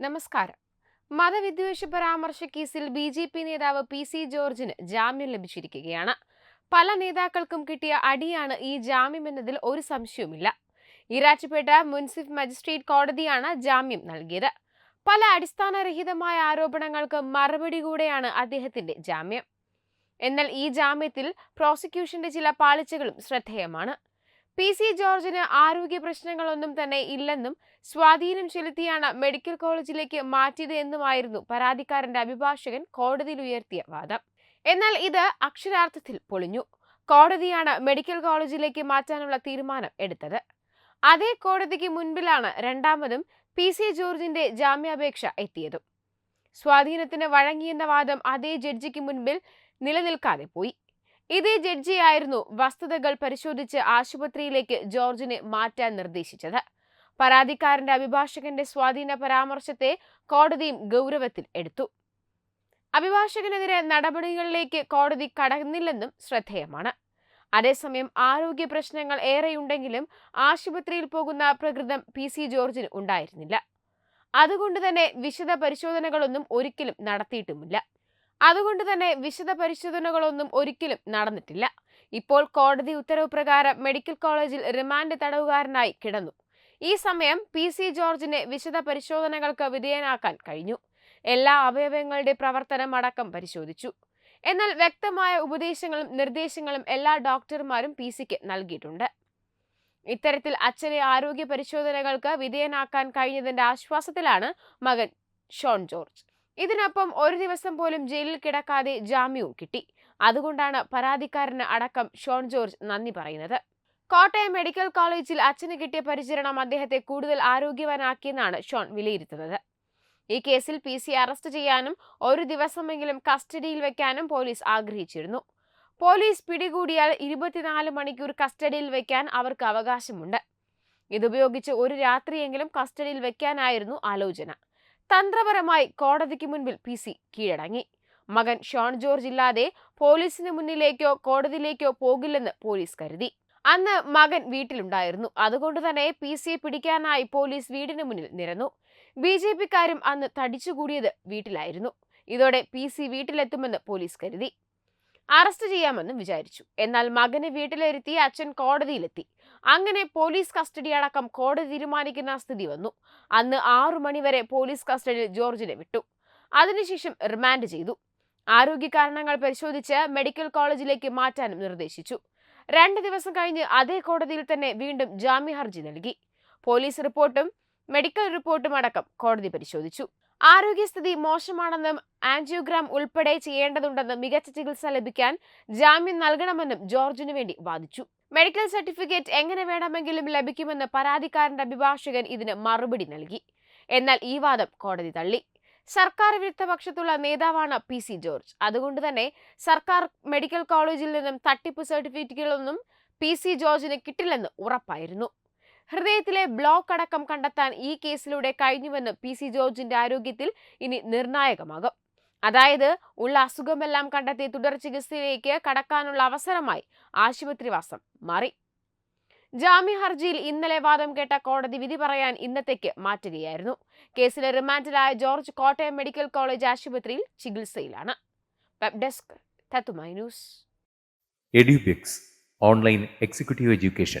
നമസ്കാരം. മതവിദ്വേഷ പരാമർശ കേസിൽ ബി ജെ പി നേതാവ് പി സി ജോർജിന് ജാമ്യം ലഭിച്ചിരിക്കുകയാണ്. പല നേതാക്കൾക്കും കിട്ടിയ അടിയാണ് ഈ ജാമ്യം എന്നതിൽ ഒരു സംശയവുമില്ല. ഈരാറ്റുപേട്ട മുൻസിഫ് മജിസ്ട്രേറ്റ് കോടതിയാണ് ജാമ്യം നൽകിയത്. പല അടിസ്ഥാനരഹിതമായ ആരോപണങ്ങൾക്ക് മറുപടി കൂടെയാണ് അദ്ദേഹത്തിന്റെ ജാമ്യം. എന്നാൽ ഈ ജാമ്യത്തിൽ പ്രോസിക്യൂഷന്റെ ചില പാളിച്ചകളും ശ്രദ്ധേയമാണ്. പി. സി. ജോർജിന് ആരോഗ്യ പ്രശ്നങ്ങളൊന്നും തന്നെ ഇല്ലെന്നും സ്വാധീനം ചെലുത്തിയാണ് മെഡിക്കൽ കോളേജിലേക്ക് മാറ്റിയത് എന്നുമായിരുന്നു പരാതിക്കാരന്റെ അഭിഭാഷകൻ കോടതിയിൽ ഉയർത്തിയ വാദം. എന്നാൽ ഇത് അക്ഷരാർത്ഥത്തിൽ പൊളിഞ്ഞു. കോടതിയാണ് മെഡിക്കൽ കോളേജിലേക്ക് മാറ്റാനുള്ള തീരുമാനം എടുത്തത്. അതേ കോടതിക്ക് മുൻപിലാണ് രണ്ടാമതും പി. സി. ജോർജിന്റെ ജാമ്യാപേക്ഷ എത്തിയതും. സ്വാധീനത്തിന് വഴങ്ങിയെന്ന വാദം അതേ ജഡ്ജിക്ക് മുൻപിൽ നിലനിൽക്കാതെ പോയി. ഇതേ ജഡ്ജിയായിരുന്നു വസ്തുതകൾ പരിശോധിച്ച് ആശുപത്രിയിലേക്ക് ജോർജിനെ മാറ്റാൻ നിർദ്ദേശിച്ചത്. പരാതിക്കാരന്റെ അഭിഭാഷകന്റെ സ്വാധീന പരാമർശത്തെ കോടതിയും ഗൗരവത്തിൽ എടുത്തു. അഭിഭാഷകനെതിരെ നടപടികളിലേക്ക് കോടതി കടന്നില്ലെന്നും ശ്രദ്ധേയമാണ്. അതേസമയം ആരോഗ്യ പ്രശ്നങ്ങൾ ഏറെയുണ്ടെങ്കിലും ആശുപത്രിയിൽ പോകുന്ന പ്രകൃതം പി സി ജോർജിന് ഉണ്ടായിരുന്നില്ല. അതുകൊണ്ട് തന്നെ വിശദ പരിശോധനകളൊന്നും ഒരിക്കലും നടത്തിയിട്ടുമില്ല. അതുകൊണ്ട് തന്നെ വിശദ പരിശോധനകളൊന്നും ഒരിക്കലും നടന്നിട്ടില്ല. ഇപ്പോൾ കോടതി ഉത്തരവ് പ്രകാരം മെഡിക്കൽ കോളേജിൽ റിമാൻഡ് തടവുകാരനായി കിടന്നു. ഈ സമയം പി സി ജോർജിനെ വിശദ പരിശോധനകൾക്ക് വിധേയനാക്കാൻ കഴിഞ്ഞു. എല്ലാ അവയവങ്ങളുടെ പ്രവർത്തനം അടക്കം പരിശോധിച്ചു. എന്നാൽ വ്യക്തമായ ഉപദേശങ്ങളും നിർദ്ദേശങ്ങളും എല്ലാ ഡോക്ടർമാരും പി സിക്ക് നൽകിയിട്ടുണ്ട്. ഇത്തരത്തിൽ അച്ഛനെ ആരോഗ്യ പരിശോധനകൾക്ക് വിധേയനാക്കാൻ കഴിഞ്ഞതിന്റെ ആശ്വാസത്തിലാണ് മകൻ ഷോൺ ജോർജ്. ഇതിനൊപ്പം ഒരു ദിവസം പോലും ജയിലിൽ കിടക്കാതെ ജാമ്യവും കിട്ടി. അതുകൊണ്ടാണ് പരാതിക്കാരന് അടക്കം ഷോൺ ജോർജ് നന്ദി പറയുന്നത്. കോട്ടയം മെഡിക്കൽ കോളേജിൽ അച്ഛന് കിട്ടിയ പരിചരണം അദ്ദേഹത്തെ കൂടുതൽ ആരോഗ്യവാനാക്കിയെന്നാണ് ഷോൺ വിലയിരുത്തുന്നത്. ഈ കേസിൽ പി സി അറസ്റ്റ് ചെയ്യാനും ഒരു ദിവസമെങ്കിലും കസ്റ്റഡിയിൽ വെക്കാനും പോലീസ് ആഗ്രഹിച്ചിരുന്നു. പോലീസ് പിടികൂടിയാൽ ഇരുപത്തിനാല് മണിക്കൂർ കസ്റ്റഡിയിൽ വെക്കാൻ അവർക്ക് അവകാശമുണ്ട്. ഇതുപയോഗിച്ച് ഒരു രാത്രിയെങ്കിലും കസ്റ്റഡിയിൽ വെക്കാനായിരുന്നു ആലോചന. തന്ത്രപരമായി കോടതിക്ക് മുൻപിൽ പി സി കീഴടങ്ങി. മകൻ ഷോൺ ജോർജ് ഇല്ലാതെ പോലീസിന് മുന്നിലേക്കോ കോടതിയിലേക്കോ പോകില്ലെന്ന് പോലീസ് കരുതി. അന്ന് മകൻ വീട്ടിലുണ്ടായിരുന്നു. അതുകൊണ്ട് തന്നെ പി സിയെ പിടിക്കാനായി പോലീസ് വീടിന് മുന്നിൽ നിരന്നു. ബി ജെ പിക്കാരും അന്ന് തടിച്ചുകൂടിയത് വീട്ടിലായിരുന്നു. ഇതോടെ പി സി വീട്ടിലെത്തുമെന്ന് പോലീസ് കരുതി. അറസ്റ്റ് ചെയ്യാമെന്നും വിചാരിച്ചു. എന്നാൽ മകനെ വീട്ടിലിരുത്തി അച്ഛൻ കോടതിയിലെത്തി. അങ്ങനെ പോലീസ് കസ്റ്റഡി അടക്കം കോടതി തീരുമാനിക്കുന്ന സ്ഥിതി വന്നു. അന്ന് ആറു മണിവരെ പോലീസ് കസ്റ്റഡിയിൽ ജോർജിനെ വിട്ടു. അതിനുശേഷം റിമാൻഡ് ചെയ്തു. ആരോഗ്യ കാരണങ്ങൾ പരിശോധിച്ച് മെഡിക്കൽ കോളേജിലേക്ക് മാറ്റാനും നിർദ്ദേശിച്ചു. രണ്ട് ദിവസം കഴിഞ്ഞ് അതേ കോടതിയിൽ തന്നെ വീണ്ടും ജാമ്യ ഹർജി നൽകി. പോലീസ് റിപ്പോർട്ടും മെഡിക്കൽ റിപ്പോർട്ടും അടക്കം കോടതി പരിശോധിച്ചു. ആരോഗ്യസ്ഥിതി മോശമാണെന്നും ആൻജിയോഗ്രാം ഉൾപ്പെടെ ചെയ്യേണ്ടതുണ്ടെന്നും മികച്ച ചികിത്സ ലഭിക്കാൻ ജാമ്യം നൽകണമെന്നും ജോർജിനു വേണ്ടി വാദിച്ചു. മെഡിക്കൽ സർട്ടിഫിക്കറ്റ് എങ്ങനെ വേണമെങ്കിലും ലഭിക്കുമെന്ന് പരാതിക്കാരന്റെ അഭിഭാഷകൻ ഇതിന് മറുപടി നൽകി. എന്നാൽ ഈ വാദം കോടതി തള്ളി. സർക്കാർ വിരുദ്ധ പക്ഷത്തുള്ള നേതാവാണ് പി സി ജോർജ്. അതുകൊണ്ട് തന്നെ സർക്കാർ മെഡിക്കൽ കോളേജിൽ നിന്നും തട്ടിപ്പ് സർട്ടിഫിക്കറ്റുകളൊന്നും പി സി ജോർജിന് കിട്ടില്ലെന്ന് ഉറപ്പായിരുന്നു. ഹൃദയത്തിലെ ബ്ലോക്ക് അടക്കം കണ്ടെത്താൻ ഈ കേസിലൂടെ കഴിഞ്ഞുവെന്ന് പി സി ജോർജിന്റെ ആരോഗ്യത്തിൽ ഇനി നിർണായകമാകും. അതായത് ഉള്ള അസുഖമെല്ലാം കണ്ടെത്തി തുടർ ചികിത്സയിലേക്ക് കടക്കാനുള്ള അവസരമായി ആശുപത്രിവാസം മാറി. ജാമ്യ ഹർജിയിൽ ഇന്നലെ വാദം കേട്ട കോടതി വിധി പറയാൻ ഇന്നത്തേക്ക് മാറ്റുകയായിരുന്നു. കേസിലെ റിമാൻഡിലായ ജോർജ് കോട്ടയം മെഡിക്കൽ കോളേജ് ആശുപത്രിയിൽ ചികിത്സയിലാണ്. Webdesk news. Online executive education.